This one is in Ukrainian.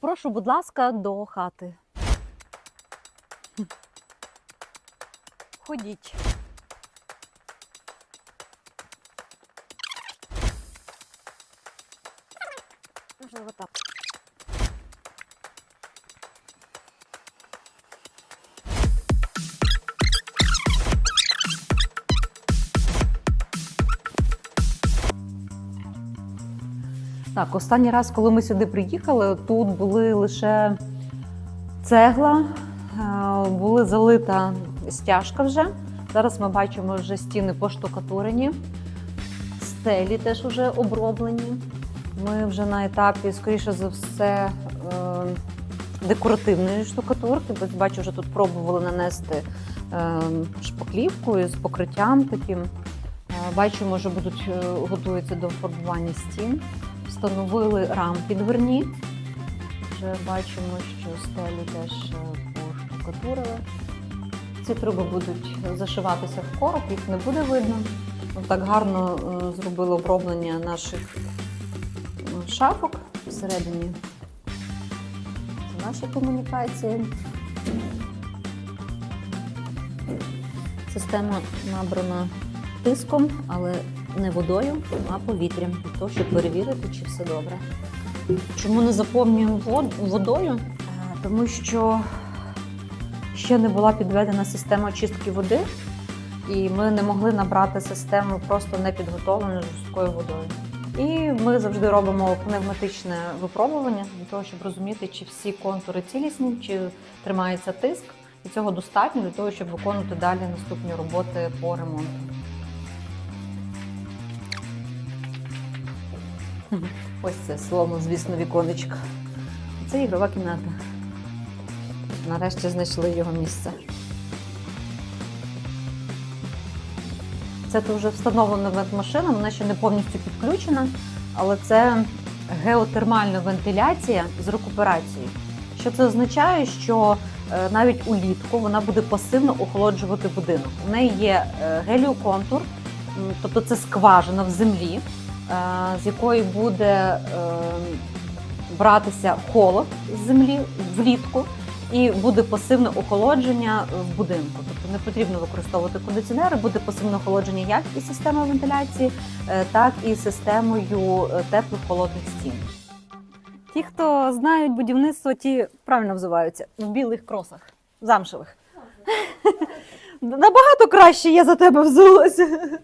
Прошу, будь ласка, до хати. Ходіть. Можливо, так. Так, останній раз, коли ми сюди приїхали, тут були лише цегла, е, були залита стяжка вже. Зараз ми бачимо вже стіни поштукатурені, стелі теж вже оброблені. Ми вже на етапі, скоріше за все, е, декоративної штукатурки. Бачу, вже тут пробували нанести е, шпаклівку з покриттям таким. Бачимо, що будуть готуються до фарбування стін. Встановили рамки дверні. Вже бачимо, що стелі теж е, поштукатурили. Ці труби будуть зашиватися в короб, їх не буде видно. Так гарно е, зробили оброблення наших е, шафок всередині. Це наші комунікації. Система набрана тиском, але не водою, а повітрям, для того, щоб перевірити, чи все добре. Чому не заповнюємо вод- водою? Е, Тому що ще не була підведена система очистки води, і ми не могли набрати систему просто непідготовленою жорсткою водою. І ми завжди робимо пневматичне випробування для того, щоб розуміти, чи всі контури цілісні, чи тримається тиск. І цього достатньо для того, щоб виконувати далі наступні роботи по ремонту. Ось це слово, звісно, віконечко. Це ігрова кімната. Нарешті знайшли його місце. Це вже встановлена вентмашина, вона ще не повністю підключена, але це геотермальна вентиляція з рекуперацією. Що це означає, що е, навіть улітку вона буде пасивно охолоджувати будинок. В неї є е, геліоконтур, тобто це скважина в землі, з якої буде е, братися холод з землі влітку, і буде пасивне охолодження в будинку. Тобто не потрібно використовувати кондиціонери, буде пасивне охолодження як і системою вентиляції, е, так і системою е, теплих холодних стін. Ті, хто знають будівництво, ті правильно взиваються в білих кросах, замшевих. Набагато краще я за тебе взулася.